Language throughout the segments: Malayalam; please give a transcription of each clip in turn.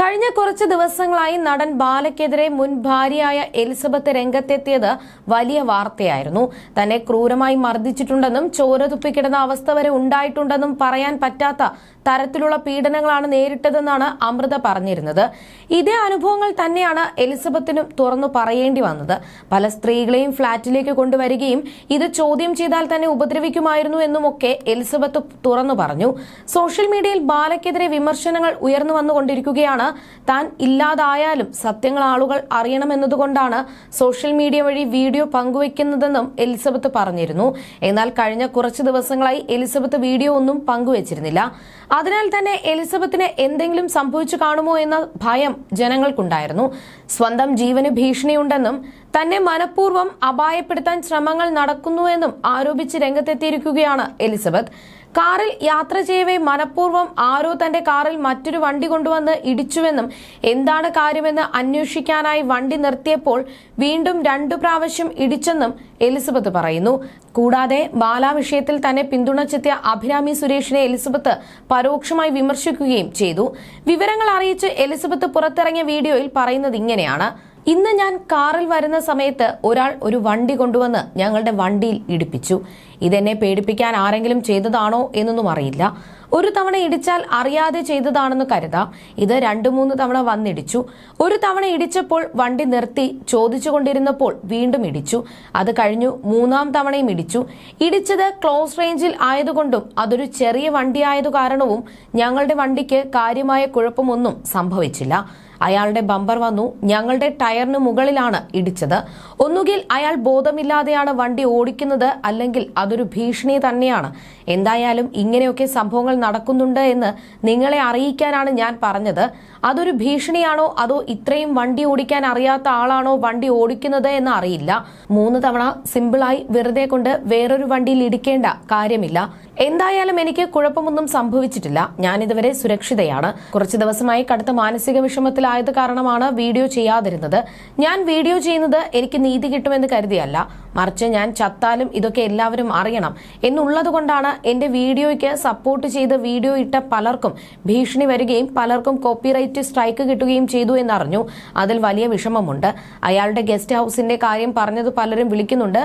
കഴിഞ്ഞ കുറച്ച് ദിവസങ്ങളായി നടൻ ബാലയ്ക്കെതിരെ മുൻ ഭാര്യയായ എലിസബത്ത് രംഗത്തെത്തിയത് വലിയ വാർത്തയായിരുന്നു. തന്നെ ക്രൂരമായി മർദ്ദിച്ചിട്ടുണ്ടെന്നും ചോര തുപ്പിക്കിടന്ന അവസ്ഥ വരെ ഉണ്ടായിട്ടുണ്ടെന്നും പറയാൻ പറ്റാത്ത തരത്തിലുള്ള പീഡനങ്ങളാണ് നേരിട്ടതെന്നാണ് അമൃത പറഞ്ഞിരുന്നത്. ഇതേ അനുഭവങ്ങൾ തന്നെയാണ് എലിസബത്തിനും തുറന്നു പറയേണ്ടി വന്നത്. പല സ്ത്രീകളെയും ഫ്ളാറ്റിലേക്ക് കൊണ്ടുവരികയും ഇത് ചോദ്യം ചെയ്താൽ തന്നെ ഉപദ്രവിക്കുമായിരുന്നു എന്നുമൊക്കെ എലിസബത്ത് തുറന്നു പറഞ്ഞു. സോഷ്യൽ മീഡിയയിൽ ബാലയ്ക്കെതിരെ വിമർശനങ്ങൾ ഉയർന്നു വന്നുകൊണ്ടിരിക്കുകയാണ് താൻ ഇല്ലാതായാലും സത്യങ്ങൾ ആളുകൾ അറിയണമെന്നതുകൊണ്ടാണ് സോഷ്യൽ മീഡിയ വഴി വീഡിയോ പങ്കുവയ്ക്കുന്നതെന്നും എലിസബത്ത് പറഞ്ഞിരുന്നു. എന്നാൽ കഴിഞ്ഞ കുറച്ച് ദിവസങ്ങളായി എലിസബത്ത് വീഡിയോ ഒന്നും പങ്കുവച്ചിരുന്നില്ല. അതിനാൽ തന്നെ എലിസബത്തിന് എന്തെങ്കിലും സംഭവിച്ചു കാണുമോ എന്ന ഭയം ജനങ്ങൾക്കുണ്ടായിരുന്നു. സ്വന്തം ജീവന് ഭീഷണിയുണ്ടെന്നും തന്നെ മനഃപൂർവം അപായപ്പെടുത്താൻ ശ്രമങ്ങൾ നടക്കുന്നുവെന്നും ആരോപിച്ച് രംഗത്തെത്തിയിരിക്കുകയാണ് എലിസബത്ത്. കാറിൽ യാത്ര ചെയ്യവേ മനഃപൂർവം ആരോ തന്റെ കാറിൽ മറ്റൊരു വണ്ടി കൊണ്ടുവന്ന് ഇടിച്ചുവെന്നും എന്താണ് കാര്യമെന്ന് അന്വേഷിക്കാനായി വണ്ടി നിർത്തിയപ്പോൾ വീണ്ടും രണ്ടു പ്രാവശ്യം ഇടിച്ചെന്നും എലിസബത്ത് പറയുന്നു. കൂടാതെ ബാലാവിഷയത്തിൽ തന്നെ പിന്തുണച്ചെത്തിയ അഭിരാമി സുരേഷിനെ എലിസബത്ത് പരോക്ഷമായി വിമർശിക്കുകയും ചെയ്തു. വിവരങ്ങൾ അറിയിച്ച് എലിസബത്ത് പുറത്തിറങ്ങിയ വീഡിയോയിൽ പറയുന്നത് ഇങ്ങനെയാണ്. ഇന്ന് ഞാൻ കാറിൽ വരുന്ന സമയത്ത് ഒരാൾ ഒരു വണ്ടി കൊണ്ടുവന്ന് ഞങ്ങളുടെ വണ്ടിയിൽ ഇടിപ്പിച്ചു. ഇതെന്നെ പേടിപ്പിക്കാൻ ആരെങ്കിലും ചെയ്തതാണോ എന്നൊന്നും അറിയില്ല. ഒരു തവണ ഇടിച്ചാൽ അറിയാതെ ചെയ്തതാണെന്ന് കരുതാം. ഇത് രണ്ടു മൂന്ന് തവണ വന്നിടിച്ചു. ഒരു തവണ ഇടിച്ചപ്പോൾ വണ്ടി നിർത്തി ചോദിച്ചുകൊണ്ടിരുന്നപ്പോൾ വീണ്ടും ഇടിച്ചു. അത് കഴിഞ്ഞു മൂന്നാം തവണയും ഇടിച്ചു. ഇടിച്ചത് ക്ലോസ് റേഞ്ചിൽ ആയതുകൊണ്ടും അതൊരു ചെറിയ വണ്ടിയായതു കാരണവും ഞങ്ങളുടെ വണ്ടിക്ക് കാര്യമായ കുഴപ്പമൊന്നും സംഭവിച്ചില്ല. അയാളുടെ ബമ്പർ വന്നു. ഞങ്ങളുടെ ടയറിന് മുകളിലാണ് ഇടിച്ചത്. ഒന്നുകിൽ അയാൾ ബോധമില്ലാതെയാണ് വണ്ടി ഓടിക്കുന്നത് അല്ലെങ്കിൽ അതൊരു ഭീഷണി തന്നെയാണ്. എന്തായാലും ഇങ്ങനെയൊക്കെ സംഭവങ്ങൾ നടക്കുന്നുണ്ട് എന്ന് നിങ്ങളെ അറിയിക്കാനാണ് ഞാൻ പറഞ്ഞത്. അതൊരു ഭീഷണിയാണോ? അതോ ഇത്രയും വണ്ടി ഓടിക്കാൻ അറിയാത്ത ആളാണോ വണ്ടി ഓടിക്കുന്നത് എന്ന് അറിയില്ല. മൂന്ന് തവണ സിമ്പിളായി വെറുതെ കൊണ്ട് വേറൊരു വണ്ടിയിൽ ഇടിക്കേണ്ട കാര്യമില്ല. എന്തായാലും എനിക്ക് കുഴപ്പമൊന്നും സംഭവിച്ചിട്ടില്ല. ഞാനിതുവരെ സുരക്ഷിതയാണ്. കുറച്ച് ദിവസമായി കടുത്ത മാനസിക വിഷമത്തിലായത് കാരണമാണ് വീഡിയോ ചെയ്യാതിരുന്നത്. ഞാൻ വീഡിയോ ചെയ്യുന്നത് എനിക്ക് നീതി കിട്ടുമെന്ന് കരുതിയല്ല. മറിച്ച് ഞാൻ ചത്താലും ഇതൊക്കെ എല്ലാവരും അറിയണം. എന്നുള്ളതുകൊണ്ടാണ് എന്റെ വീഡിയോയ്ക്ക് സപ്പോർട്ട് ചെയ്ത് വീഡിയോ ഇട്ട പലർക്കും ഭീഷണി വരികയും പലർക്കും കോപ്പിറൈറ്റ് സ്ട്രൈക്ക് കിട്ടുകയും ചെയ്തു എന്നറിഞ്ഞു. അതിൽ വലിയ വിഷമമുണ്ട്. അയാളുടെ ഗസ്റ്റ് ഹൗസിന്റെ കാര്യം പറഞ്ഞത് പലരും വിളിക്കുന്നുണ്ട്.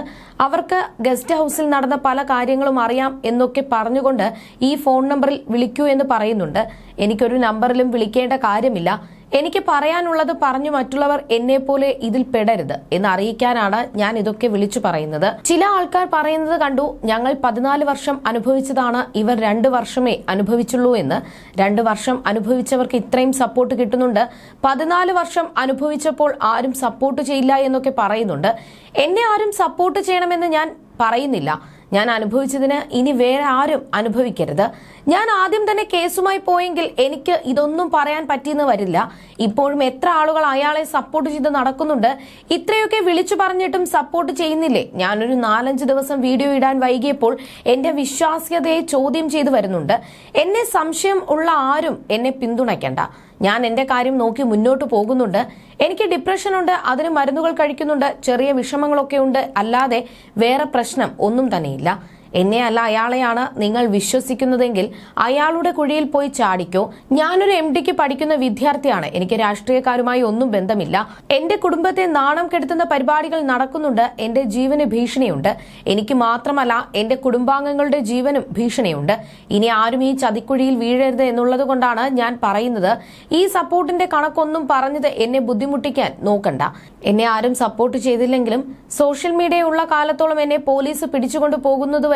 അവർക്ക് ഗസ്റ്റ് ഹൗസിൽ നടന്ന പല കാര്യങ്ങളും അറിയാം എന്നൊക്കെ പറഞ്ഞുകൊണ്ട് ഈ ഫോൺ നമ്പറിൽ വിളിക്കൂ എന്ന് പറയുന്നുണ്ട്. എനിക്കൊരു നമ്പറിലും വിളിക്കേണ്ട കാര്യമില്ല. എനിക്ക് പറയാനുള്ളത് പറഞ്ഞു മറ്റുള്ളവർ എന്നെ പോലെ ഇതിൽ പെടരുത് എന്ന് അറിയിക്കാനാണ് ഞാൻ ഇതൊക്കെ വിളിച്ചു പറയുന്നത്. ചില ആൾക്കാർ പറയുന്നത് കണ്ടു ഞങ്ങൾ പതിനാല് വർഷം അനുഭവിച്ചതാണ് ഇവർ രണ്ട് വർഷമേ അനുഭവിച്ചുള്ളൂ എന്ന്. രണ്ട് വർഷം അനുഭവിച്ചവർക്ക് ഇത്രയും സപ്പോർട്ട് കിട്ടുന്നുണ്ട്. പതിനാല് വർഷം അനുഭവിച്ചപ്പോൾ ആരും സപ്പോർട്ട് ചെയ്യില്ല എന്നൊക്കെ പറയുന്നുണ്ട്. എന്നെ ആരും സപ്പോർട്ട് ചെയ്യണമെന്ന് ഞാൻ പറയുന്നില്ല. ഞാൻ അനുഭവിച്ചതിന് ഇനി വേറെ ആരും അനുഭവിക്കരുത്. ഞാൻ ആദ്യം തന്നെ കേസുമായി പോയെങ്കിൽ എനിക്ക് ഇതൊന്നും പറയാൻ പറ്റിയെന്ന് വരില്ല. ഇപ്പോഴും എത്ര ആളുകൾ അയാളെ സപ്പോർട്ട് ചെയ്ത് നടക്കുന്നുണ്ട്. ഇത്രയൊക്കെ വിളിച്ചു പറഞ്ഞിട്ടും സപ്പോർട്ട് ചെയ്യുന്നില്ലേ? ഞാനൊരു നാലഞ്ച് ദിവസം വീഡിയോ ഇടാൻ വൈകിയപ്പോൾ എന്റെ വിശ്വാസ്യതയെ ചോദ്യം ചെയ്തു വരുന്നുണ്ട്. എന്നെ സംശയം ഉള്ള ആരും എന്നെ പിന്തുണയ്ക്കണ്ട. ഞാൻ എന്റെ കാര്യം നോക്കി മുന്നോട്ട് പോകുന്നുണ്ട്. എനിക്ക് ഡിപ്രഷൻ ഉണ്ട് അതിന് മരുന്നുകൾ കഴിക്കുന്നുണ്ട് ചെറിയ വിഷമങ്ങളൊക്കെ ഉണ്ട്. അല്ലാതെ വേറെ പ്രശ്നം ഒന്നും തന്നെയില്ല. എന്നെ അല്ല അയാളെയാണ് നിങ്ങൾ വിശ്വസിക്കുന്നതെങ്കിൽ അയാളുടെ കുഴിയിൽ പോയി ചാടിക്കോ. ഞാനൊരു എം ഡിക്ക് പഠിക്കുന്ന വിദ്യാർത്ഥിയാണ്. എനിക്ക് രാഷ്ട്രീയക്കാരുമായി ഒന്നും ബന്ധമില്ല. എന്റെ കുടുംബത്തെ നാണം കെടുത്തുന്ന പരിപാടികൾ നടക്കുന്നുണ്ട്. എന്റെ ജീവന് ഭീഷണിയുണ്ട്. എനിക്ക് മാത്രമല്ല എന്റെ കുടുംബാംഗങ്ങളുടെ ജീവനും ഭീഷണിയുണ്ട്. ഇനി ആരും ഈ ചതിക്കുഴിയിൽ വീഴരുത് എന്നുള്ളത് കൊണ്ടാണ് ഞാൻ പറയുന്നത്. ഈ സപ്പോർട്ടിന്റെ കണക്കൊന്നും പറഞ്ഞത് എന്നെ ബുദ്ധിമുട്ടിക്കാൻ നോക്കണ്ട. എന്നെ ആരും സപ്പോർട്ട് ചെയ്തില്ലെങ്കിലും സോഷ്യൽ മീഡിയ ഉള്ള കാലത്തോളം എന്നെ പോലീസ് പിടിച്ചുകൊണ്ട്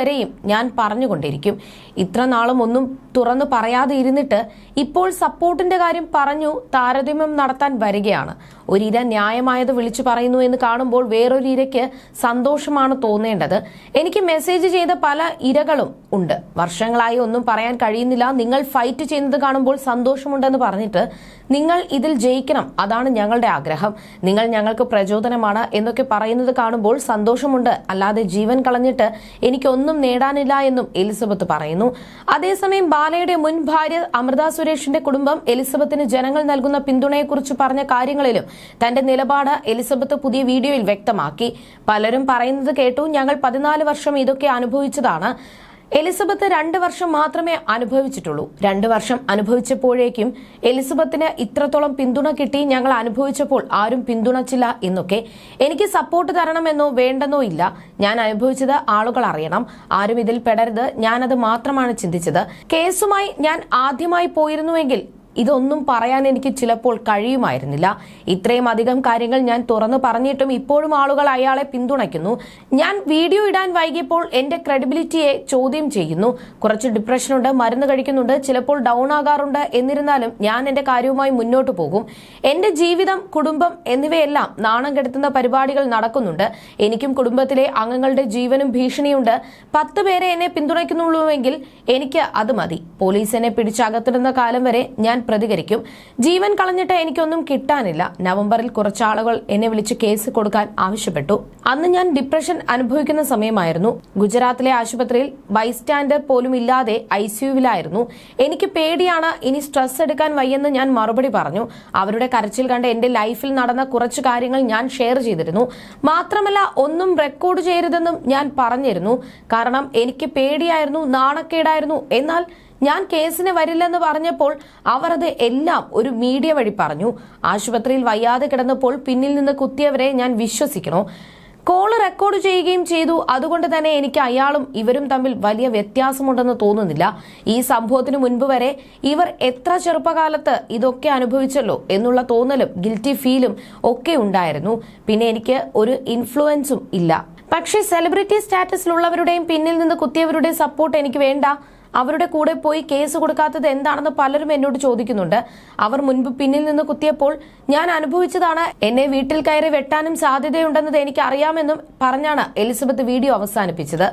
പോകുന്നതുവരെയും ഞാൻ പറഞ്ഞുകൊണ്ടിരിക്കും. ഇത്ര നാളും ഒന്നും തുറന്നു പറയാതെ ഇരുന്നിട്ട് ഇപ്പോൾ സപ്പോർട്ടിന്റെ കാര്യം പറഞ്ഞു താരതമ്യം നടത്താൻ വരികയാണ്. ഒരിര ന്യായമായത് വിളിച്ചു പറയുന്നു എന്ന് കാണുമ്പോൾ വേറൊരു ഇരയ്ക്ക് സന്തോഷമാണ് തോന്നേണ്ടത്. എനിക്ക് മെസ്സേജ് ചെയ്ത പല ഇരകളും ഉണ്ട്. വർഷങ്ങളായി ഒന്നും പറയാൻ കഴിയുന്നില്ല. നിങ്ങൾ ഫൈറ്റ് ചെയ്യുന്നത് കാണുമ്പോൾ സന്തോഷമുണ്ടെന്ന് പറഞ്ഞിട്ട് നിങ്ങൾ ഇതിൽ ജയിക്കണം. അതാണ് ഞങ്ങളുടെ ആഗ്രഹം. നിങ്ങൾ ഞങ്ങൾക്ക് പ്രചോദനമാണ് എന്നൊക്കെ പറയുന്നത് കാണുമ്പോൾ സന്തോഷമുണ്ട്. അല്ലാതെ ജീവൻ കളഞ്ഞിട്ട് എനിക്കൊന്നും നേടാനില്ല എന്നും എലിസബത്ത് പറയുന്നു. അതേസമയം ബാലയുടെ മുൻ ഭാര്യ അമൃത സുരേഷിന്റെ കുടുംബം എലിസബത്തിന് ജനങ്ങൾ നൽകുന്ന പിന്തുണയെക്കുറിച്ച് പറഞ്ഞ കാര്യങ്ങളിലും തന്റെ നിലപാട് എലിസബത്ത് പുതിയ വീഡിയോയിൽ വ്യക്തമാക്കി. പലരും പറയുന്നത് കേട്ടു ഞങ്ങൾ പതിനാല് വർഷം ഇതൊക്കെ അനുഭവിച്ചതാണ്. എലിസബത്ത് രണ്ട് വർഷം മാത്രമേ അനുഭവിച്ചിട്ടുള്ളൂ. രണ്ട് വർഷം അനുഭവിച്ചപ്പോഴേക്കും എലിസബത്തിന് ഇത്രത്തോളം പിന്തുണ കിട്ടി ഞങ്ങൾ അനുഭവിച്ചപ്പോൾ ആരും പിന്തുണച്ചില്ല എന്നൊക്കെ എനിക്ക് സപ്പോർട്ട് തരണമെന്നോ വേണ്ടെന്നോ ഇല്ല. ഞാൻ അനുഭവിച്ചത് ആളുകൾ അറിയണം. ആരും ഇതിൽ പെടരുത്. ഞാനത് മാത്രമാണ് ചിന്തിച്ചത്. കേസുമായി ഞാൻ ആദ്യമായി പോയിരുന്നുവെങ്കിൽ ഇതൊന്നും പറയാൻ എനിക്ക് ചിലപ്പോൾ കഴിയുമായിരുന്നില്ല. ഇത്രയും അധികം കാര്യങ്ങൾ ഞാൻ തുറന്നു പറഞ്ഞിട്ടും ഇപ്പോഴും ആളുകൾ അയാളെ പിന്തുണയ്ക്കുന്നു. ഞാൻ വീഡിയോ ഇടാൻ വൈകിയപ്പോൾ എന്റെ ക്രെഡിബിലിറ്റിയെ ചോദ്യം ചെയ്യുന്നു. കുറച്ച് ഡിപ്രഷനുണ്ട് മരുന്ന് കഴിക്കുന്നുണ്ട് ചിലപ്പോൾ ഡൗൺ ആകാറുണ്ട്. എന്നിരുന്നാലും ഞാൻ എന്റെ കാര്യവുമായി മുന്നോട്ട് പോകും. എന്റെ ജീവിതം കുടുംബം എന്നിവയെല്ലാം നാണം കെടുത്തുന്ന പരിപാടികൾ നടക്കുന്നുണ്ട്. എനിക്കും കുടുംബത്തിലെ അംഗങ്ങളുടെ ജീവനും ഭീഷണിയുണ്ട്. പത്ത് പേരെ എന്നെ പിന്തുണയ്ക്കുന്നുള്ളൂവെങ്കിൽ എനിക്ക് അത് മതി. പോലീസ് എന്നെ പിടിച്ചകത്തിടുന്ന കാലം വരെ ഞാൻ പ്രതികരിക്കും. ജീവൻ കളഞ്ഞിട്ട് എനിക്കൊന്നും കിട്ടാനില്ല. നവംബറിൽ കുറച്ചാളുകൾ എന്നെ വിളിച്ച് കേസ് കൊടുക്കാൻ ആവശ്യപ്പെട്ടു. അന്ന് ഞാൻ ഡിപ്രഷൻ അനുഭവിക്കുന്ന സമയമായിരുന്നു. ഗുജറാത്തിലെ ആശുപത്രിയിൽ ബൈസ്റ്റാൻഡർ പോലും ഇല്ലാതെ ഐ സിയുവിലായിരുന്നു എനിക്ക് പേടിയാണ് ഇനി സ്ട്രെസ് എടുക്കാൻ വയ്യെന്ന് ഞാൻ മറുപടി പറഞ്ഞു. അവരുടെ കരച്ചിൽ കണ്ട് എന്റെ ലൈഫിൽ നടന്ന കുറച്ച് കാര്യങ്ങൾ ഞാൻ ഷെയർ ചെയ്തിരുന്നു. മാത്രമല്ല ഒന്നും റെക്കോർഡ് ചെയ്യരുതെന്നും ഞാൻ പറഞ്ഞിരുന്നു. കാരണം എനിക്ക് പേടിയായിരുന്നു നാണക്കേടായിരുന്നു. എന്നാൽ ഞാൻ കേസിന് വരില്ലെന്ന് പറഞ്ഞപ്പോൾ അവർ അത് എല്ലാം ഒരു മീഡിയ വഴി പറഞ്ഞു. ആശുപത്രിയിൽ വയ്യാതെ കിടന്നപ്പോൾ പിന്നിൽ നിന്ന് കുത്തിയവരെ ഞാൻ വിശ്വസിക്കണോ കോൾ റെക്കോർഡ് ചെയ്യുകയും ചെയ്തു. അതുകൊണ്ട് തന്നെ എനിക്ക് അയാളും ഇവരും തമ്മിൽ വലിയ വ്യത്യാസമുണ്ടെന്ന് തോന്നുന്നില്ല. ഈ സംഭവത്തിന് മുൻപ് വരെ ഇവർ എത്ര ചെറുപ്പകാലത്ത് ഇതൊക്കെ അനുഭവിച്ചല്ലോ എന്നുള്ള തോന്നലും ഗിൽറ്റി ഫീലും ഒക്കെ ഉണ്ടായിരുന്നു. പിന്നെ എനിക്ക് ഒരു ഇൻഫ്ലുവൻസും ഇല്ല. പക്ഷേ സെലിബ്രിറ്റി സ്റ്റാറ്റസിലുള്ളവരുടെയും പിന്നിൽ നിന്ന് കുത്തിയവരുടെയും സപ്പോർട്ട് എനിക്ക് വേണ്ട. അവരുടെ കൂടെ പോയി കേസ് കൊടുക്കാത്തത് എന്താണെന്ന് പലരും എന്നോട് ചോദിക്കുന്നുണ്ട്. അവർ മുൻപ് പിന്നിൽ നിന്ന് കുത്തിയപ്പോൾ ഞാൻ അനുഭവിച്ചതാണ് എന്നെ വീട്ടിൽ കയറി വെട്ടാനും സാധ്യതയുണ്ടെന്നത് എനിക്ക് അറിയാമെന്നും പറഞ്ഞാണ് എലിസബത്ത് വീഡിയോ അവസാനിപ്പിച്ചത്.